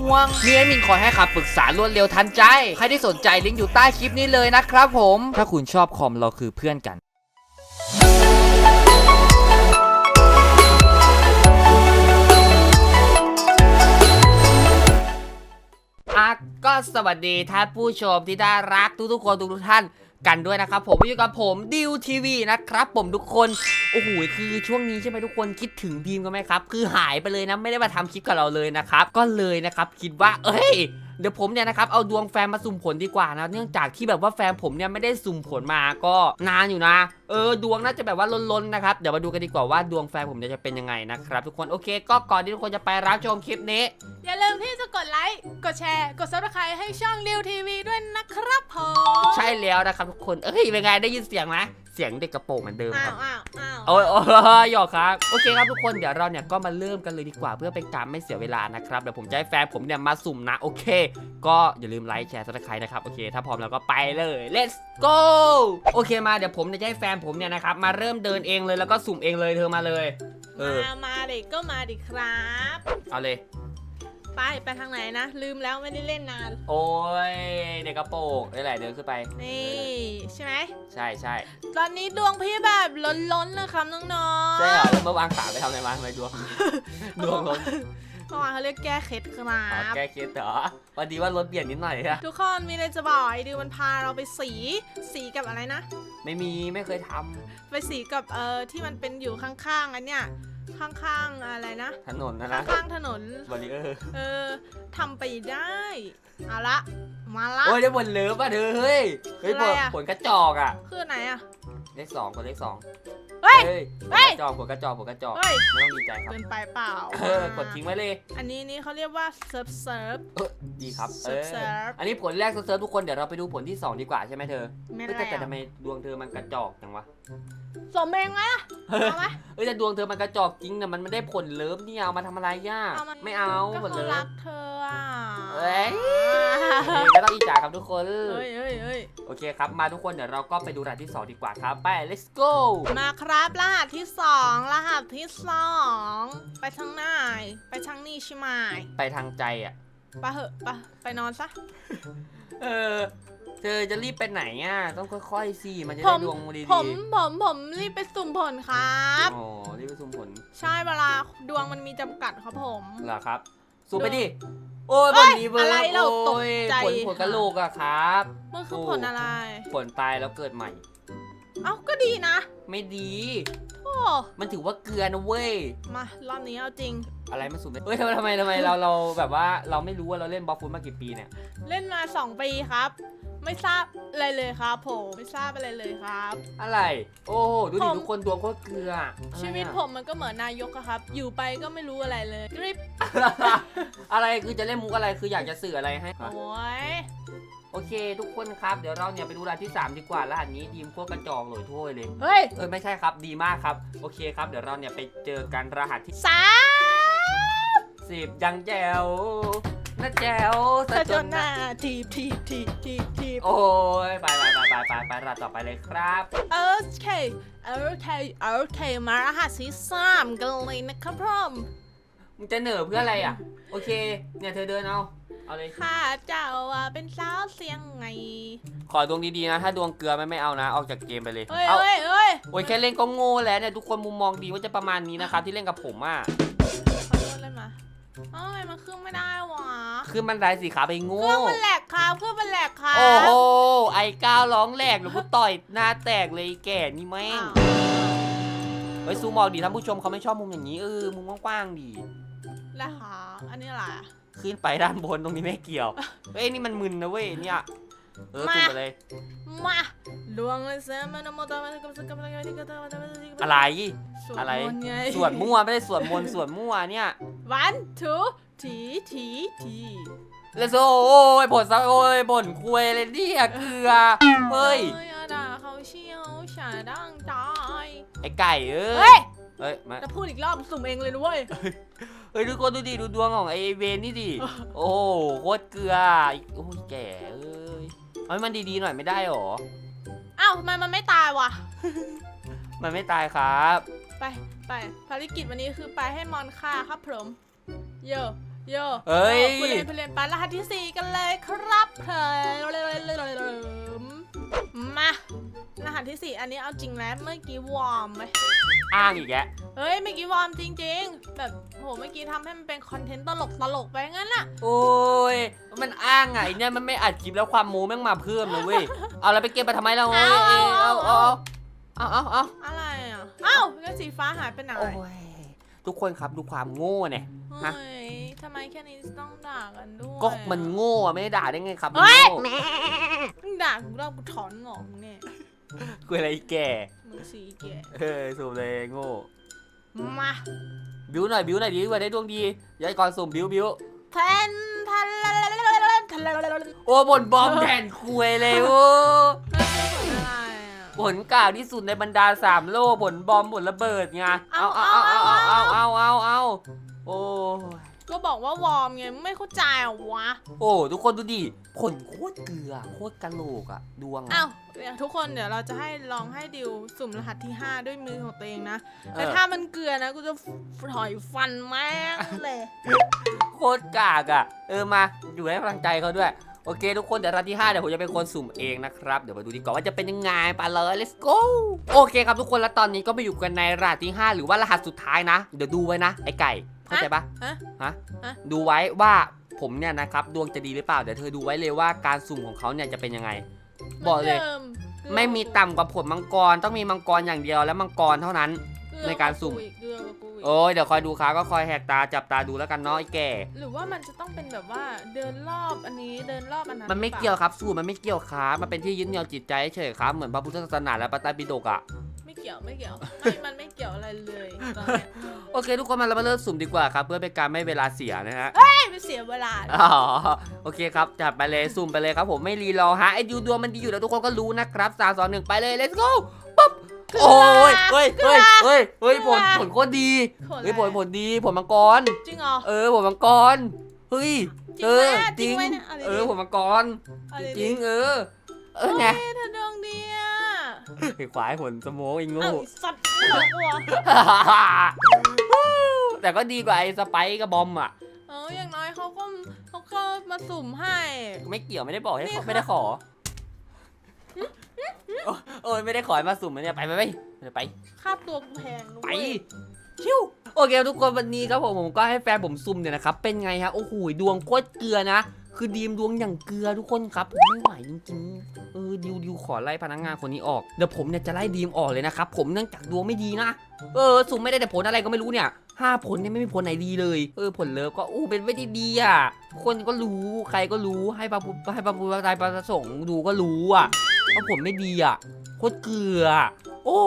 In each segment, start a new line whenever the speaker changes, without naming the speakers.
ห่วงมีแอดมินคอยให้คำปรึกษารวดเร็วทันใจ ใครที่สนใจลิงก์อยู่ใต้คลิปนี้เลยนะครับผม ถ้าคุณชอบคอมเราคือเพื่อนกัน
อะก็สวัสดีท่านผู้ชมที่ได้รักทุกๆคนทุกๆท่าน กันด้วยนะครับผมอยู่กับผมดิวทีวีนะครับผมทุกคนโอ้โหคือช่วงนี้ใช่ไหมทุกคนคิดถึงดีมกันไหมครับ คือหายไปเลยนะไม่ได้มาทำคลิปกับเราเลยนะครับก็เลยนะครับคิดว่า เอ้ย เดี๋ยวผมเนี่ยนะครับเอาดวงแฟนมาสุ่มผลดีกว่านะเนื่องจากที่แบบว่าแฟนผมเนี่ยไม่ได้สุ่มผลมาก็นานอยู่นะเออดวงน่าจะแบบว่าล้นๆนะครับเดี๋ยวมาดูกันดีกว่าว่าดวงแฟนผมเนี่ยจะเป็นยังไงนะครับทุกคนโอเค ก็ก่อนที่ทุกคนจะไปรับชมคลิปนี้
อย่าลืมที่จะกดไลค์กดแชร์ กด subscribe ให้ช่องดิวทีวีด้วยนะครับผม
ใช่แล้วนะครับทุกคนเอ้ยเป็นไงได้ยินเสียงไหมเสียงเด็กกระโปรงเหมือนเดิม
อ้า
ควรับ
อ้าวอ้าว
โอ้ยโอ้ยหยอกครับ โอเคครับทุกคน เดี๋ยวเราเนี่ยก็มาเริ่มกันเลยดีกว่าเพื่อเป็นการไม่เสียเวลานะครับ เดี๋ยวผมจะให้แฟนผมเนี่ยมาสุ่มนะ โอเค ก็อย่าลืมไลค์แชร์ซับสไครต์นะครับ โอเค ถ้าพร้อมแล้วก็ไปเลย let's go โอเคมาเดี๋ยวผมเนี่ยจะให้แฟนผมเนี่ยนะครับมาเริ่มเดินเองเลยแล้วก็สุ่มเองเลยเธอมาเลย เออ
มามาเด็กก็มาดิครับ
เอาเลย
ไปไปทางไหนนะ ลืมแล้วไม่ได้เล่นนาน
โอ้ยเด็กกระโปรงนี่แหละเดินขึ้นไป
นี่ใช่ไหม
ใช่ใช่
ตอนนี้ดวงพี่แบบล้นๆนะครับน้องๆ
ใช่เหรอเมื่อวางขาไปทำอะไรมาทำไมดวง ดวงล้น
เมื่อวานเขาเรียกแก้เคล็ดครั
อ๋อบแก้เคล็ดเหรอวันดีว่ารถเปลี่ยนนิดหน่อยอะ
ทุกคนมีอะไรจะบอกไอ้ดิวมันพาเราไปสีสีกับอะไรนะ
ไม่มีไม่เคยทำ
ไปสีกับเอ่อที่มันเป็นอยู่ข้างๆอันเนี้ย ข้างๆอะไรนะ
ถนนนะนะ
ข้างๆถนน
บริเออร์
เออทำไปได้เอาละ มาละ
โอ้ยได้บนเลิฟอะเธอเฮ้ยเฮ้ย
อะ
ผ
ไร
ล
อะ
ผลกระจอกอะ
คือไหนอะ
เลขสองผลเลขสอง
เฮ้ย
เฮ้ยผ
เฮ้
ล
ย
กระจอกผลกระจอกผลกระจอก
เฮ้ย
ไม่ต้องดีใจครับ
เกินไปเปล่า
เออกดทิ้งไว้เลย
อันนี้นี่เขาเรียกว่าเซิร์ฟเซิร์ฟ
เออดีครับเอ
เซิร์ฟ
อ
เซิร์ฟ
อันนี้ผลแรกเซิร์ฟๆทุกคนเดี๋ยวเราไปดูผลที่สองดีกว่าใช่ไหมเธอ
ไม่
เฮ้ย
ได้
แต่แต่ทำไมดวงเธอมันกระจอกจังวะ
สมเองไหมล่ะเอาไหม
เอ้ยแต่ดวงเธอมันกระจอกจริงแต่มันไม่ได้ผลเลิฟนี่เอามาทำอะไรย่า
เอามา
ไม่เอา
ก็
ผล
เขา
เลิ
รั
ฟ
กเธออะ
เอ้ย ไม่ต้องอีจ่าครับทุกคน
เฮ้ยเฮ้ยเฮ้ย
โอเคครับ มาทุกคนเดี๋ยวเราก็ไปดูรหัสที่ 2 ดีกว่าครับไป let's go
มาครับรหัสที่สองรหัสที่สองไปทางไหนไปทางนี้ใช่ไหม
ไปทางใจอะ
ไปเหอะไปไปนอนซะ
เออ เธอจะรีบไปไหนอะ ต้องค่อยๆสิ มันจะ
ผ
ได้
ม
ดวงดีๆ
ผมผมผมรีบไปสุ่มผลครับ
อ๋อรีบไปสุ่มผล
ใช่เวลาดวงมันมีจำกัดครับผม
เหรอครับ สุ่มไปดิ โอ้ย
เฮ้
ผล
ย
นี้เบอร์
อะไรเราตก
โอ้ย
ใจ
ผลผลกระโหลกอะครับ
มันคือ
โอ้
ผลอะไร
ผลตายแล้วเกิดใหม่
เอ้าก็ดีนะ
ไม่ดี
โอ้
มันถือว่าเกลือนะเว้ย
มารอบนี้เอาจริง
อะไรมาสุ่มเฮ้ยทำไมทำไมทำไมเราเราแบบว่าเราไม่รู้ว่าเราเล่นบอลฟุตมากี่ปีเนี่ย
เล่นมา 2 ปีครับ ไม่ทราบอะไรเลยครับผมไม่ทราบอะไรเลยครับ
อะไร โอ้โหดูดิ
ผม
ทุกคนดวงโคตรเกลืออะไรอะ
ชีวิตผมมันก็เหมือนนายกอะครับ อยู่ไปก็ไม่รู้อะไรเลยกริบ
อะไรคือจะเล่นมุกอะไรคืออยากจะสื่ออะไรให้
โอ้ย
โอเค ทุกคนครับเดี๋ยวเราเนี่ยไปดูรหัสที่ 3 ดีกว่ารหัสนี้ดีมพวกกระจอกหลอยถ้วยเลย
เฮ้ย
เออไม่ใช่ครับดีมากครับโอเคครับเดี๋ยวเราเนี่ยไปเจอกันรหัสที่
สาม
10ยังแจว นะแจว
สะจนหน้าทีบทีบทีบทีบทีบ
โอ้ยไปไปไปไปไปไปรหัสต่อไปเลยครับ
โอเคโอเคโอเคมารหัสที่สามกันเลยนะครับผม
มึงจะเหน่อเพื่ออะไรอะ โอเค เนี่ยเธอเดินเอา เอาเลย
ข้าเจ้าอะเป็นสาวเสียงไง
ขอดวงดีๆนะ ถ้าดวงเกลือไม่ไม่เอานะ ออกจากเกมไปเลย
เฮ้ย
เอา
เฮ้ยเฮ้ย
โอ้ยแค่เล่นก็โง่แล้วเนี่ยทุกคนมุมมองดีว่าจะประมาณนี้นะครับที่เล่นกับผมอะ
ขอโทษเล่นมาเอ้ยมันขึ้นไม่ได้หวะ
ขึ้นบันไดสีขาไป
เค
โง่
รื่องมันแหลกครับเครื่องมันแหลกครับ
โอ้โห ไอ้ก้าวร้องแหลกหรือกูต่อยหน้าแตกเลยไอ้แก่นี่แม่ง
อ้าว
เฮ้ยซูมออกดีท่านผู้ชมเขาไม่ชอบมุมอย่างนี้เออมุมกว้างๆดี
แล้วหาอันนี้อะไรอะ
ขึ้นไปด้านบนตรงนี้ไม่เกี่ยว เฮ้ยนี่มันมึนนะเว้ยเนี่ยเออ
มา
สุ่มไปเลย
มาดวงเลยเซมันโมตมันกับสกับอะไรที่ก็ตาม
อะไร
สวด
อะไร
มนต์ไง
สวดมั่วไม่ได้สวดมนต์สวดมั่วเนี่ย
วันทู ทีทีที
แล้วโอ้ยผลซะโอ้ยบ่นคุยเลยเนี่ยเกลือ เฮ้ย
อย่าด่าเขาเชี่ยวฉาดังตาย
ไอ้ไก่เอ้
เฮ้
ย
ย
เฮ้ยมา
จะพูดอีกรอบสุ่มเองเลยนะเว้ย
เฮ้ยทุกคนดูดิดูดวงของไอเวนนี่ดิโอ้โหโคตรเกลือโอ้ยแก่เอ้ยเอาให้มันดีๆหน่อยไม่ได้หรอ
อ้าวทำไมมันไม่ตายวะ
มันไม่ตายครับ
ไปไปภารกิจวันนี้คือไปให้มอนฆ่าครับผม โยโย
เฮ้ย
ผู้เล่นผู้เล่นไปรหัสที่สี่กันเลยครับเพมมารหัสที่สี่อันนี้เอาจริงแล้วเมื่อกี้วอร์มไหม
อ้างอีกแก
เฮ้ยเมื่อกี้วอร์มจริง ๆ แบบโหเมื่อกี้ทำให้มันเป็นคอนเทนต์ตลกตลกๆไปงั้นน่ะ
โอ้ย มันอ้างไงเนี่ยมันไม่อัดคลิปแล้วความโม้แม่งมาเพิ่มเลยเว้ย เอาแล้วไปเก็บไปทำไมเราเฮ้ยเอาเอาเอาเอาเอา
อะไรอะอ้าวแล้วสีฟ้าหายไปไหน
โอ้ย ทุกคนครับดูความโง่เนี่ย ฮะ
เฮ้ยทำไมแค่นี้ต้องด่ากันด้วย
ก็มันโง่อะไม่ได้ด่าได้ไงครับมัน
เฮ้ย
โง่
มึงด่ากูรอบกูถอนงอกมึงเนี่ย
คุยอะไรอีกแก่
มึงสีแก่
เฮ้ยสูบเลยโง่
มา
บิวหน่อยบิวหน่อยดีกว่าได้ดวงดีย้ายก่อนสุ่มบิวบิว
แทนทันทันอะไร
โอ้บนบอมแทนคุยเลยโอ้
อะ
ผ ลกล่าวที่สุดในบรรดาสามโลกผลบอมผลระเบิดไงเอาเอาเอาเอาเอาเอาเอาเอาโอ้ย
ก็บอกว่าวอร์มไงไม่เข้าใจเหรอวะ
โอ้ทุกคนดูดิผลโคตรเกลือโคตรกะโหลกอะดวง
อ้า
อะ
วเดี๋ยวทุกคนเดี๋ยวเราจะให้ลองให้ดิวสุ่มรหัสที่ 5 ด้วยมือของตัวเองนะ
เอ
แต่
อ
ถ้ามันเกลือนะกูจะถอยฟันแม่งเลย
โคตรกากอะเออมาอยู่ให้กำลังใจเขาด้วย โอเคทุกคนเดี๋ยวรันที่5เดี๋ยวผมจะเป็นคนสุ่มเองนะครับ เดี๋ยวมาดูดีกว่าว่าจะเป็นยังไงไปเลย let's go โอเคครับทุกคนแล้วตอนนี้ก็มาอยู่กันในรหัสที่ 5 หรือว่ารหัสสุดท้ายนะ เดี๋ยวดูไว้นะ ไอ้ไก่เข้าใจปะ
ฮะ
ฮะ
ฮะ
ดูไว้ว่าผมเนี่ยนะครับดวงจะดีหรือเปล่าเดี๋ยวเธอดูไว้เลยว่าการสุ่มของเขาเนี่ยจะเป็นยังไง บอกเลย
หมืนดิ
ไม่มีต่ำกว่าผลมังกรต้องมีมังกรอย่างเดียวและมังกรเท่านั้น
เกลือ
ในการสุ่ม
บอีเกลือกับกูอีก
โอ้ยเดี๋ยวคอยดูครับก็คอยแหกตาจับตาดูแล้วกันเนาะไอ้แก่
หรือว่ามันจะต้องเป็นแบบว่าเดินรอบอันนี้เดินรอบอันนั้น
มันไม่
หรือปล่า
เกี่ยวครับสูตรมันไม่เกี่ยวครับมันเป็นที่ยึดเหนี่ยวจิตใจเฉยครับเหมือนพระพุทธศาสนาและพระไตรปิฎกอะ
ไม่เกี่ยวไม่เกี่ยวไม่มันไม่เกี่ยวอะไรเลยตอนเนี้ย
โอเค ทุกคนมาเรามาเริ่มสุ่มดีกว่าครับเพื่อเป็นการไม่เวลาเสียนะฮะ
ไม่ไปเสียเวลา
อ๋อโอเคครับ จัดไปเลยสุ่มไปเลยครับผมไม่รีรอฮะไอ้ดูดวงมันดีอยู่แล้วทุกคนก็รู้นะครับสามสองหนึ่งไปเลย let's go ปุ๊บ โอ้ยเฮ้ยเฮ้ยเฮ้ยเฮ้ยผลผลโคตรดี
โคตร
เฮ้ยผล
แรง
ผลดีผลมังกร
จริงเหรอ
เออผลมังกร เฮ้ย
จริง
เอ
ไหม
อ
อะ
จริง
จริงไหมเนี่ยเอาดิ
เออผลมังกร
เอาดิ
จริงเออ เออไง
เฮ้ยเธอดวงดีอะ
ไอ้ควายผลสโมกอีกโง่
เอ้าสัตว์ไม่หลอกกูเหรอ
แต่ก็ดีกว่าไอ้สไปค์กับบอมอะ
เอออย่างน้อยเขาก็เขาก็มาสุ่มให้
ไม่เกี่ยวไม่ได้บอกให้
นี่
ขอ
ค่ะ
ไม่ได้ขอ โอ้โอ้ยไม่ได้ขอให้มาสุ่มนะเนี่ยไปไปไปไปไป
ค่าตัวกูแพงนะ
ไป
เว้ย
ชิวโอเคทุกคนวันนี้ครับผมผมก็ให้แฟนผมซุ่มเนี่ยนะครับเป็นไงฮะโอ้โหดวงโคตรเกลือนะ คือดีมดวงอย่างเกลือทุกคนครับผมไม่ไหวจริงๆเออดิวดิวขอไล่พนักงานคนนี้ออกเดี๋ยวผมเนี่ยจะไล่ดีมออกเลยนะครับผมเนื่องจากดวงไม่ดีนะเออสุ่มไม่ได้แต่ผลอะไรก็ไม่รู้เนี่ยห้าผลเนี่ยไม่มีผลไหนดีเลยเออผลเลิฟก็อู้เป็นไม่ได้ดีอะคนก็รู้ใครก็รู้ให้พระพุทธให้พระพุทธพระไตรพระสงฆ์ดูก็รู้อะ ว่าผลไม่ดีอะโคตรเกลือ โอ้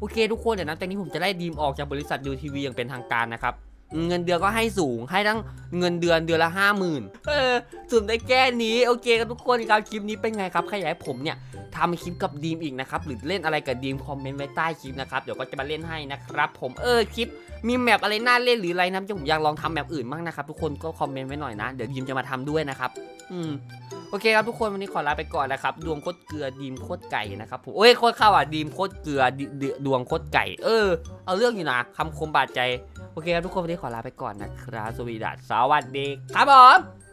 โอเค ทุกคนเดี๋ยวนะจากนี้ผมจะไล่ดีมออกจากบริษัทดูทีวีอย่างเป็นทางการนะครับเงินเดือนก็ให้สูงให้ทั้งเงินเดือนเดือนละห้าหมื่นเออสุ่มได้แค่นี้โอเคครับทุกคนครับคลิปนี้เป็นไงครับใครอยากให้ผมเนี่ยทำคลิปกับดีมอีกนะครับหรือเล่นอะไรกับดีมคอมเมนต์ไว้ใต้คลิปนะครับเดี๋ยวก็จะมาเล่นให้นะครับผมเออคลิปมีแมปอะไรน่าเล่นหรืออะไรนะผมอยากลองทำแมปอื่นบ้างนะครับทุกคนก็คอมเมนต์ไว้หน่อยนะเดี๋ยวดีมจะมาทำด้วยนะครับ อืมโอเคครับทุกคนวันนี้ขอลาไปก่อนนะครับ ดวงโคตรเกลือดีมโคตรไก่นะครับผมโอ้ยโคตรเข้าอะดีมโคตรเกลือดดดวงโคตรไก่ เออ เอาเรื่องอยู่นะคำคมบาดใจ โอเคครับทุกคนวันนี้ขอลาไปก่อนนะครับสวีดัสสวัสดีครับผม